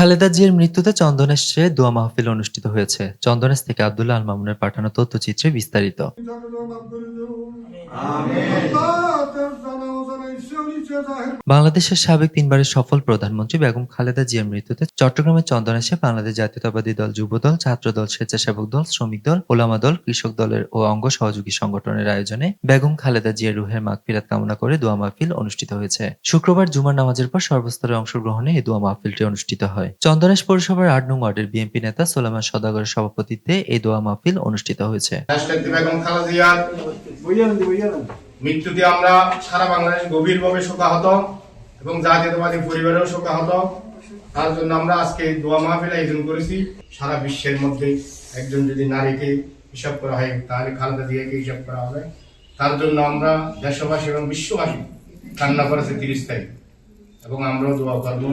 খালেদা জিয়ার মৃত্যুতে চন্দনেশে দোয়া মাহফিল অনুষ্ঠিত হয়েছে। চন্দনেশ থেকে আব্দুল্লাহ আল মামুনের পাঠানো তথ্যচিত্রে বিস্তারিত। বাংলাদেশের সাবেক তিনবারের সফল প্রধানমন্ত্রী বেগম খালেদা জিয়ার মৃত্যুতে চট্টগ্রামের চন্দনেশে বাংলাদেশ জাতীয়তাবাদী দল যুবদল ছাত্রদল স্বেচ্ছাসেবক দল, শ্রমিক দল, ওলামা দল, কৃষক দলের ও অঙ্গ সহযোগী সংগঠনের আয়োজনে বেগম খালেদা জিয়ার রুহের মাগফিরাত কামনা করে দোয়া মাহফিল অনুষ্ঠিত হয়েছে। শুক্রবার জুমার নামাজের পর সর্বস্তরে অংশগ্রহণে এই দোয়া মাহফিলটি অনুষ্ঠিত হয়। চন্দনেশ পৌরসভার আট নং ওয়ার্ডের বিএনপি নেতা সোলেমান সদাগরের সভাপতিত্বে এই দোয়া মাহফিল অনুষ্ঠিত হয়েছে। মৃত্যুতে আমরা সারা বাংলাদেশ গভীরভাবে শোকাহত এবং জাতীয়তাবাদী পরিবারেও শোকাহত। তার জন্য আমরা আজকে দোয়া মাহফিল আয়োজন করেছি। সারা বিশ্বের মধ্যে একজন যদি নারীকে হিসাব করা হয়, তাহলে খালেদা জিয়াকে হিসাব করা হবে। তার জন্য আমরা দেশবাসী এবং বিশ্ববাসী কান্না করেছে তিরিশ তারিখ। এবং আমরাও দোয়া করব।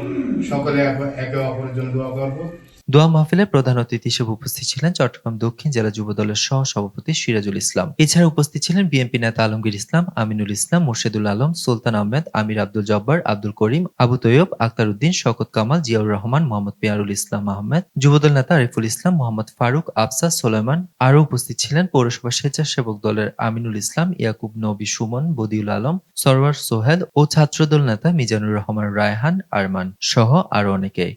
সকলে একে- অপরের জন্য দোয়া করব। দোয়া মাহফিলে প্রধান অতিথি হিসেবে উপস্থিত ছিলেন চট্টগ্রাম দক্ষিণ জেলা যুব দলের সহ সভাপতি সিরাজুল ইসলাম। এছাড়া উপস্থিত ছিলেন বিএনপি নেতা আলমগীর ইসলাম, আমিনুল ইসলাম, মুর্শেদুল আলম, সুলতান আহমেদ, আমির আব্দুল জব্বার, আব্দুল করিম, আবু তৈয়ব আক্তার উদ্দিন শকত কামাল, জিয়াউর রহমান, মোহাম্মদ পিয়ারুল ইসলাম আহমেদ, যুবদল নেতা আরিফুল ইসলাম, মোহাম্মদ ফারুক আফসার সোলেমান আরও উপস্থিত ছিলেন পৌরসভা স্বেচ্ছাসেবক দলের আমিনুল ইসলাম, ইয়াকুব নবী সুমন, বদিউল আলম, সরওয়ার সোহেল ও ছাত্রদল নেতা মিজানুর রহমান। রায়হান আরমান সহ আরও অনেকে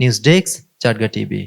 নিউজ ডেস্ক চাটগা টিভি।